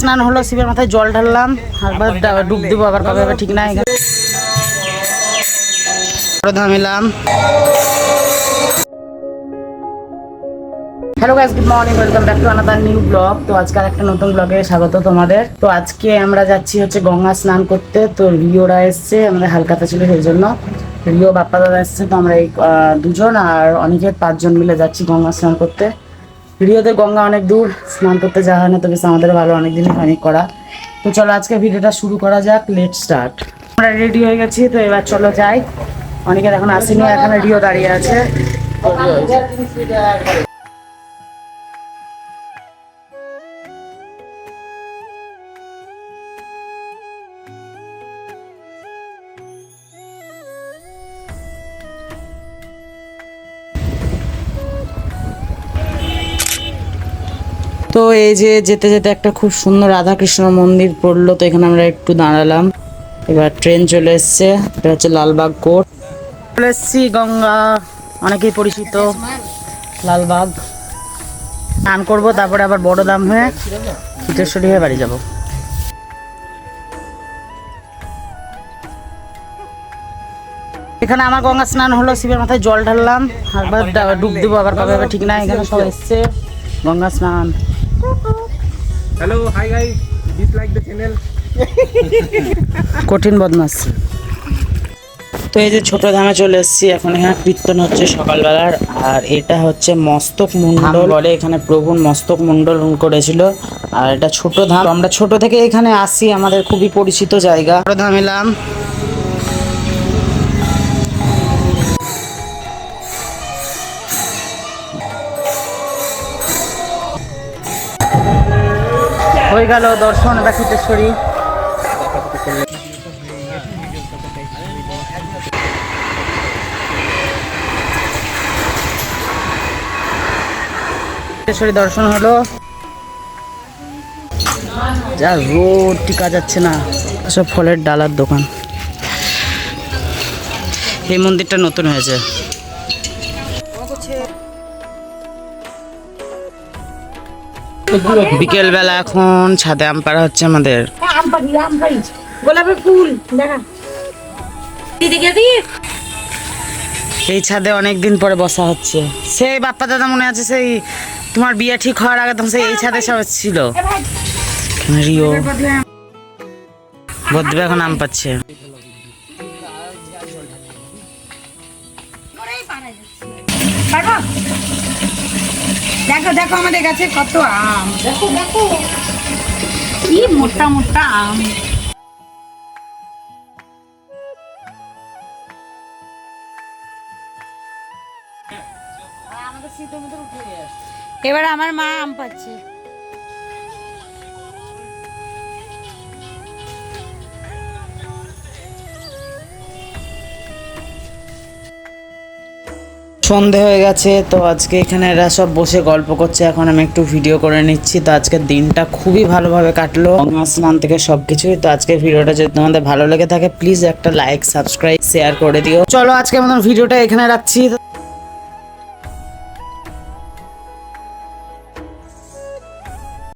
স্নান হলো, শিবের মাথায় জল ঢাললাম আবার ডুব দিব, আবার কবে হবে ঠিক এখানে ধামিলাম hello guys good morning welcome back to another new vlog তো আজকে একটা নতুন ব্লগে স্বাগত তোমাদের। তো আজকে আমরা যাচ্ছি হচ্ছে গঙ্গা স্নান করতে। তো রিওরা এসছে, আমাদের হালকাতা ছিল সেই জন্য। রিও, বাপ্পা দাদা এসছে, তো আমরা এই দুজন আর অনেকের পাঁচজন মিলে যাচ্ছি গঙ্গা স্নান করতে। রিওতে গঙ্গা অনেক দূর, স্নান করতে যাওয়া হয় না, তবে আমাদের ভালো অনেক দিনই হয়নি করা। তো চলো আজকে ভিডিওটা শুরু করা যাক লেট স্টার্ট আমরা রেডি হয়ে গেছি, তো এবার চলো যাই। অনেকের এখন আসেনি, এখানে রিও দাঁড়িয়ে আছে। তো এই যে। যেতে যেতে একটা খুব সুন্দর রাধাকৃষ্ণ মন্দির পড়ল, তো এখানে আমরা একটু দাঁড়ালাম। এবার ট্রেন চলে এসছে, এটা হচ্ছে লালবাগ কোর্ট চলে এসছি, গঙ্গা, অনেকেই পরিচিত, লালবাগ। স্নান করব, তারপরে আবার বড় দাম হয়ে সিদ্ধেশ্বরী হয়ে বাড়ি যাব। এখানে আমার গঙ্গা স্নান হলো, শিবের মাথায় জল ঢাললাম, আবার ডুব দিব, আবার কবে হবে ঠিক নাই, এখানে সব এসছে। গঙ্গা স্নান। Hello, hi guy dislike the channel কঠিন বদমাস। তো এই যে ছোট ধামে চলে এসেছি এখন এখানে কীর্তন হচ্ছে সকালবেলার আর এটা হচ্ছে মস্তক মন্ডল বলে এখানে প্রভুর মস্তক মণ্ডল করেছিল আর এটা ছোট ধাম। আমরা ছোট থেকে এখানে আসি আমাদের খুবই পরিচিত জায়গা। ছোট ধাম এলাম। হয়ে গেল দর্শন সিদ্ধেশ্বরী সিদ্ধেশ্বরী দর্শন হলো। যা রোড টিকা যাচ্ছে না। সব ফলের ডালার দোকান। এই মন্দিরটা নতুন হয়েছে। বিকেল বেলা এখন ছাদে আম পাড়া হচ্ছে আমাদের। গোলাপের ফুল দেখা। দিদি দিদি এই ছাদে অনেক দিন পরে বসা হচ্ছে। সেই বাপ্পা দাদা মনে আছে সেই তোমার বিয়ে ঠিক হওয়ার আগে তখন সেই এই ছাদে সব ছিল। রিও। এখন আম পাচ্ছে। পারব দেখো দেখো আমাদের কাছে কত আম। দেখো দেখো। কি মোটা মোটা আম। এবার আমার মা আম পাচ্ছে। সন্ধে হয়ে গেছে, তো আজকে এখানে এরা সব বসে গল্প করছে। এখন আমি একটু ভিডিও করে নিচ্ছি। তো আজকের দিনটা খুবই ভালোভাবে কাটলো। গঙ্গা স্নান থেকে সব কিছুই তো আজকে ভিডিওটা যদি তোমাদের ভালো লেগে থাকে প্লিজ একটা লাইক সাবস্ক্রাইব শেয়ার করে দিও। চলো আজকে মতন ভিডিওটা এখানে রাখছি।